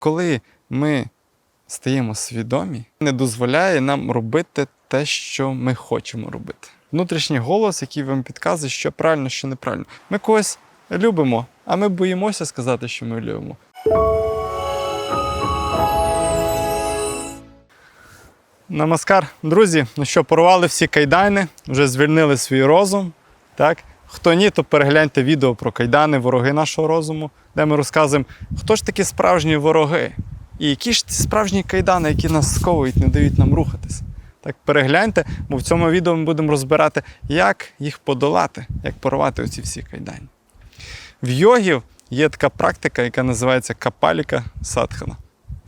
Коли ми стаємо свідомі, не дозволяє нам робити те, що ми хочемо робити. Внутрішній голос, який вам підказує, що правильно, що неправильно. Ми когось любимо, а ми боїмося сказати, що ми любимо. Намаскар, друзі. Ну що, порвали всі кайдани, вже звільнили свій розум. Так? Хто ні, то перегляньте відео про кайдани, вороги нашого розуму, де ми розказуємо, хто ж такі справжні вороги, і які ж ці справжні кайдани, які нас сковують, не дають нам рухатися. Так, перегляньте, бо в цьому відео ми будемо розбирати, як їх подолати, як порвати оці всі кайдані. В йогів є така практика, яка називається капаліка садхана.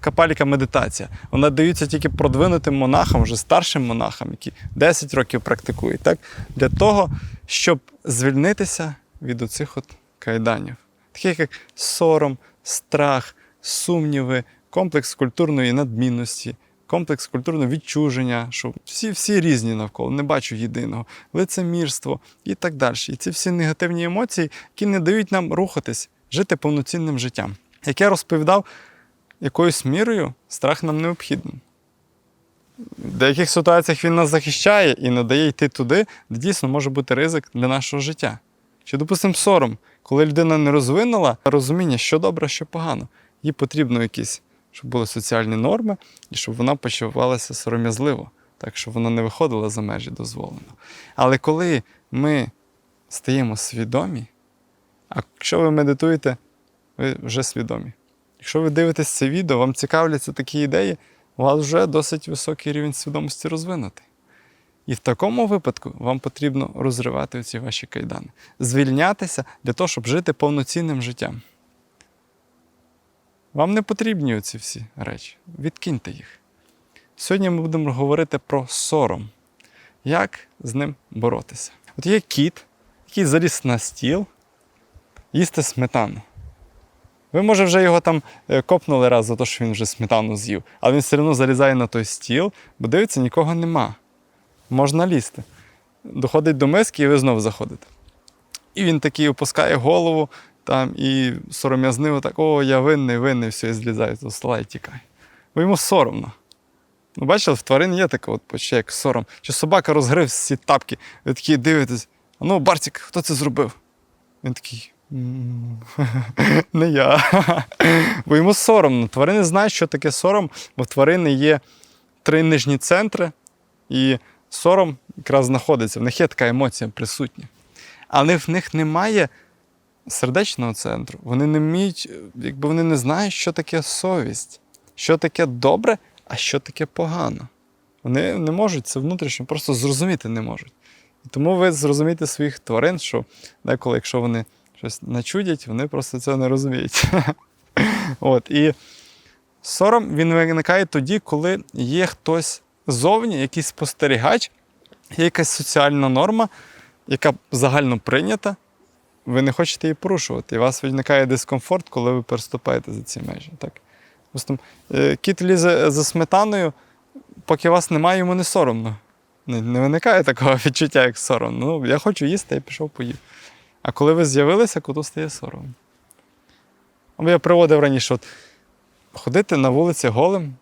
Капаліка медитація. Вона дається тільки продвинутим монахам, вже старшим монахам, які 10 років практикують, так? для того, щоб звільнитися від оцих от кайданів, таких як сором, страх, сумніви, комплекс культурної надмінності, комплекс культурного відчуження, що всі, всі різні навколо, не бачу єдиного, лицемірство і так далі. І ці всі негативні емоції, які не дають нам рухатись, жити повноцінним життям. Як я розповідав, якоюсь мірою страх нам необхідний. В деяких ситуаціях він нас захищає і не дає йти туди, де дійсно може бути ризик для нашого життя. Чи, допустимо, сором, коли людина не розвинула розуміння, що добре, що погано, їй потрібно якісь, щоб були соціальні норми, і щоб вона почувалася сором'язливо, так щоб вона не виходила за межі дозволеного. Але коли ми стаємо свідомі, а якщо ви медитуєте, ви вже свідомі. Якщо ви дивитесь це відео, вам цікавляться такі ідеї, у вас вже досить високий рівень свідомості розвинутий. І в такому випадку вам потрібно розривати ці ваші кайдани, звільнятися для того, щоб жити повноцінним життям. Вам не потрібні оці всі речі. Відкиньте їх. Сьогодні ми будемо говорити про сором, як з ним боротися. От є кіт, який заліз на стіл, їсти сметану. Ви, може, вже його там е, копнули раз за те, що він вже сметану з'їв, але він все одно залізає на той стіл, бо дивиться, нікого нема. Можна лізти. Доходить до миски, і ви знов заходите. І він такий опускає голову там, і сором'язниво так, о, я винний, винний, все, і злізає до стола і тікає. Бо йому соромно. Ну, бачили, в тварин є таке от почуття, як сором. Чи собака розгрив всі тапки, ви такі дивитесь, а ну, Барсік, хто це зробив? Він такий. «М, Не я. Бо йому соромно. Тварини знають, що таке сором, бо в тварини є три нижні центри, і сором якраз знаходиться. В них є така емоція присутня. Але в них немає сердечного центру. Вони не вміють, якби вони не знають, що таке совість, що таке добре, а що таке погано. Вони не можуть це внутрішньо, просто зрозуміти не можуть. І тому ви зрозумієте своїх тварин, що деколи, якщо вони щось начудять, вони просто цього не розуміють. От, і сором він виникає тоді, коли є хтось зовні, якийсь спостерігач, є якась соціальна норма, яка загально прийнята, ви не хочете її порушувати. І у вас виникає дискомфорт, коли ви переступаєте за ці межі. Так? Допустим, е, кіт лізе за сметаною, поки вас немає, йому не соромно. Не, не виникає такого відчуття, як сором. Ну, я хочу їсти, я пішов поїв. А коли ви з'явилися, коту стає соромно. Я приводив раніше, от, ходити на вулиці голим,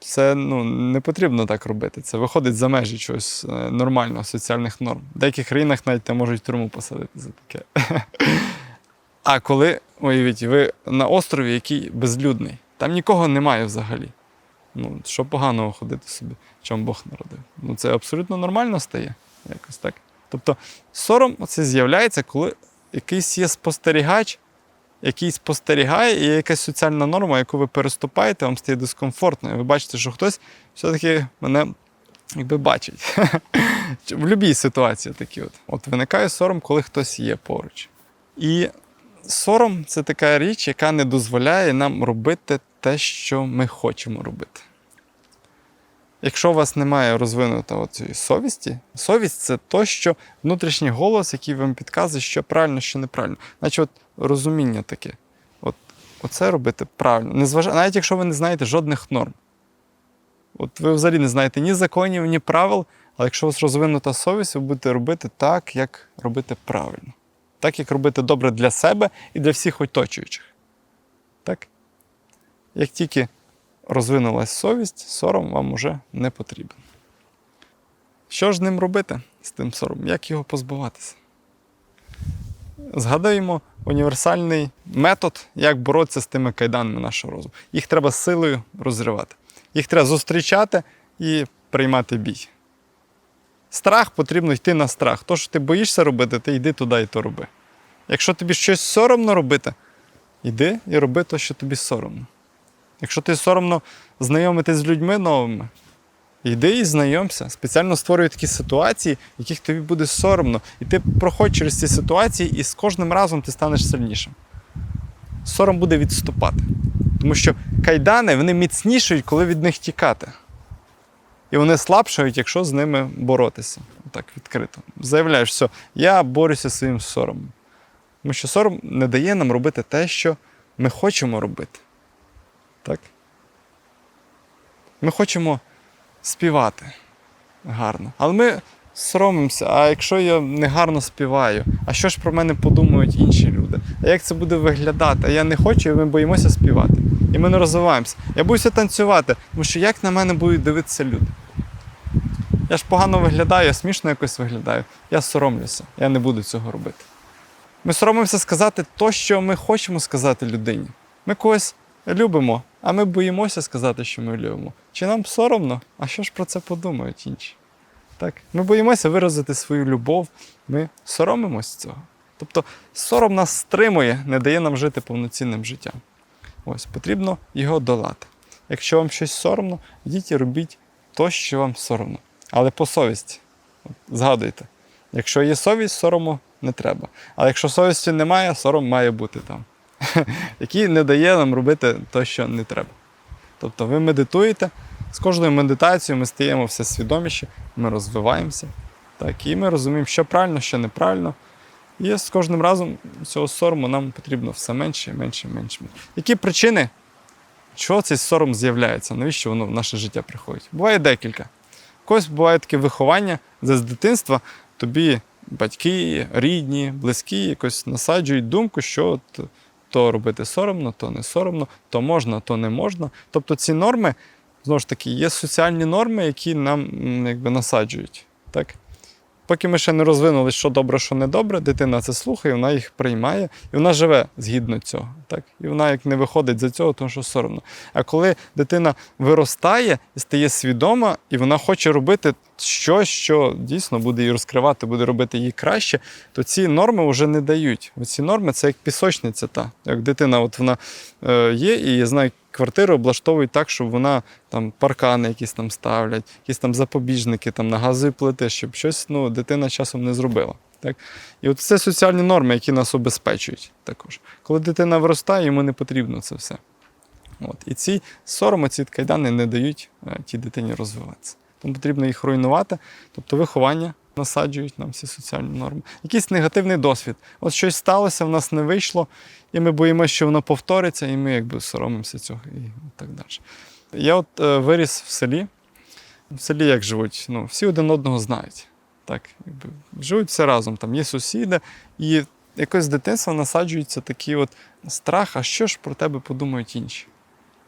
це ну, не потрібно так робити. Це виходить за межі чогось е, нормального, соціальних норм. В деяких країнах навіть можуть тюрму посадити за таке. А коли, уявіть, ви на острові, який безлюдний, там нікого немає взагалі. Ну, що поганого ходити собі, чому Бог народив? Ну, це абсолютно нормально стає. Якось так. Тобто сором це з'являється, коли якийсь є спостерігач, який спостерігає, і якась соціальна норма, яку ви переступаєте, вам стає дискомфортно. І ви бачите, що хтось все-таки мене якби бачить. В будь-якій ситуації такі от. От виникає сором, коли хтось є поруч. І сором це така річ, яка не дозволяє нам робити те, що ми хочемо робити. Якщо у вас немає розвинутої цієї совісті, совість це то, що внутрішній голос, який вам підказує, що правильно, що неправильно. Значить, от розуміння таке. От, Оце робити правильно. Незваж... Навіть якщо ви не знаєте жодних норм. От ви взагалі не знаєте ні законів, ні правил, але якщо у вас розвинута совість, ви будете робити так, як робити правильно. Так, як робити добре для себе і для всіх оточуючих. Так? Як тільки розвинулась совість, сором вам уже не потрібен. Що ж ним робити з тим соромом? Як його позбуватися? Згадаємо універсальний метод, як боротися з тими кайданами нашого розуму. Їх треба силою розривати. Їх треба зустрічати і приймати бій. Страх потрібно йти на страх. То, що ти боїшся робити, ти йди туди і то роби. Якщо тобі щось соромно робити, йди і роби те, що тобі соромно. Якщо ти соромно знайомитись з людьми новими, йди і знайомся. Спеціально створюй такі ситуації, в яких тобі буде соромно. І ти проходь через ці ситуації, і з кожним разом ти станеш сильнішим. Сором буде відступати. Тому що кайдани вони міцнішають, коли від них тікати. І вони слабшають, якщо з ними боротися. Так відкрито. Заявляєш, все, я борюся зі своїм соромом. Тому що сором не дає нам робити те, що ми хочемо робити. Так? Ми хочемо співати гарно. Але ми соромимося, а якщо я не гарно співаю, а що ж про мене подумають інші люди? А як це буде виглядати? А я не хочу, і ми боїмося співати. І ми не розвиваємося. Я боюся танцювати, тому що як на мене будуть дивитися люди? Я ж погано виглядаю, я смішно якось виглядаю. Я соромлюся, я не буду цього робити. Ми соромимося сказати то, що ми хочемо сказати людині. Ми когось любимо, а ми боїмося сказати, що ми любимо. Чи нам соромно? А що ж про це подумають інші? Так? Ми боїмося виразити свою любов, ми соромимось цього. Тобто сором нас стримує, не дає нам жити повноцінним життям. Ось потрібно його долати. Якщо вам щось соромно, йдіть і робіть то, що вам соромно. Але по совісті. Згадуйте, якщо є совість, сорому не треба. Але якщо совісті немає, сором має бути там, який не дає нам робити те, що не треба. Тобто ви медитуєте, з кожною медитацією ми стаємо все свідоміші, ми розвиваємося. Так, і ми розуміємо, що правильно, що неправильно. І з кожним разом цього сорому нам потрібно все менше, менше, менше. Які причини, чого цей сором з'являється? Навіщо воно в наше життя приходить? Буває декілька. У когось буває таке виховання, де з дитинства тобі батьки, рідні, близькі якось насаджують думку, що от то робити соромно, то не соромно, то можна, то не можна. Тобто ці норми, знову ж таки, є соціальні норми, які нам якби, насаджують. Так? Поки ми ще не розвинули, що добре, що не добре, дитина це слухає, вона їх приймає, і вона живе згідно цього. Так? І вона як не виходить за цього, тому що соромно. А коли дитина виростає і стає свідома, і вона хоче робити щось, що дійсно буде її розкривати, буде робити її краще, то ці норми вже не дають. Ці норми це як пісочниця. Та. Як дитина, от вона е, є, і я знаю, квартиру облаштовують так, щоб вона там паркани якісь там ставлять, якісь там запобіжники там, на газові плити, щоб щось ну, дитина часом не зробила. Так? І от це соціальні норми, які нас обезпечують також. Коли дитина виростає, йому не потрібно це все. От. І ці сороми, ці кайдани не дають е, тій дитині розвиватися. Потрібно їх руйнувати, тобто виховання насаджують нам всі соціальні норми. Якийсь негативний досвід. От щось сталося, в нас не вийшло, і ми боїмося, що воно повториться, і ми якби соромимося цього і так далі. Я от е, виріс в селі. В селі як живуть? Ну, всі один одного знають. Так, якби, живуть все разом, там є сусіди, і якось з дитинства насаджується такий от страх, а що ж про тебе подумають інші?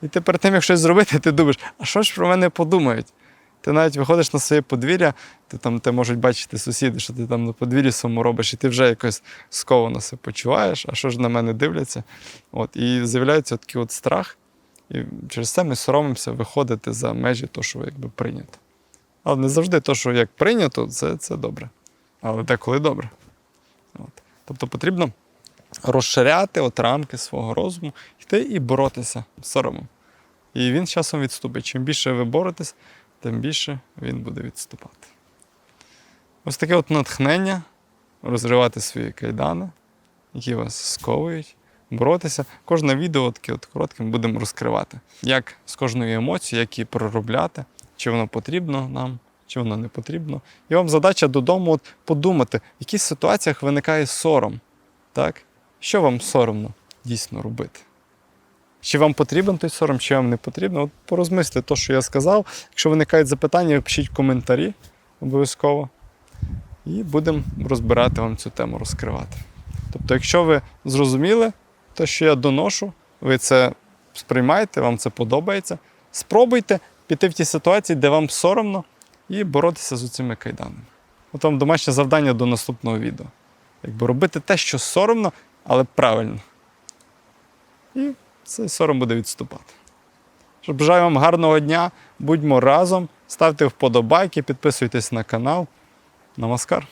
І ти перед тим, як щось зробити, ти думаєш, а що ж про мене подумають? Ти навіть виходиш на своє подвір'я, ти там те можуть бачити сусіди, що ти там на подвір'ї своєму робиш, і ти вже якось сковано себе почуваєш, а що ж на мене дивляться. От, і з'являється такий от страх, і через це ми соромимося виходити за межі того, що якби прийнято. Але не завжди то, що як прийнято, це, це добре. Але деколи добре. От. Тобто потрібно розширяти от рамки свого розуму, йти і боротися з соромом. І він з часом відступить. Чим більше ви боретесь, тим більше він буде відступати. Ось таке от натхнення розривати свої кайдани, які вас сковують, боротися. Кожне відео таке от коротке ми будемо розкривати. Як з кожною емоцією, як її проробляти, чи воно потрібно нам, чи воно не потрібно. І вам задача додому от подумати, в яких ситуаціях виникає сором. Так? Що вам соромно дійсно робити? Чи вам потрібен той сором, чи вам не потрібно. От порозмисліть те, що я сказав. Якщо виникають запитання, пишіть коментарі обов'язково. І будемо розбирати вам цю тему, розкривати. Тобто, якщо ви зрозуміли те, що я доношу, ви це сприймаєте, вам це подобається. Спробуйте піти в ті ситуації, де вам соромно, і боротися з цими кайданами. От вам домашнє завдання до наступного відео. Якби робити те, що соромно, але правильно. І це сором буде відступати. Бажаю вам гарного дня, будьмо разом, ставте вподобайки, підписуйтесь на канал. Намаскар!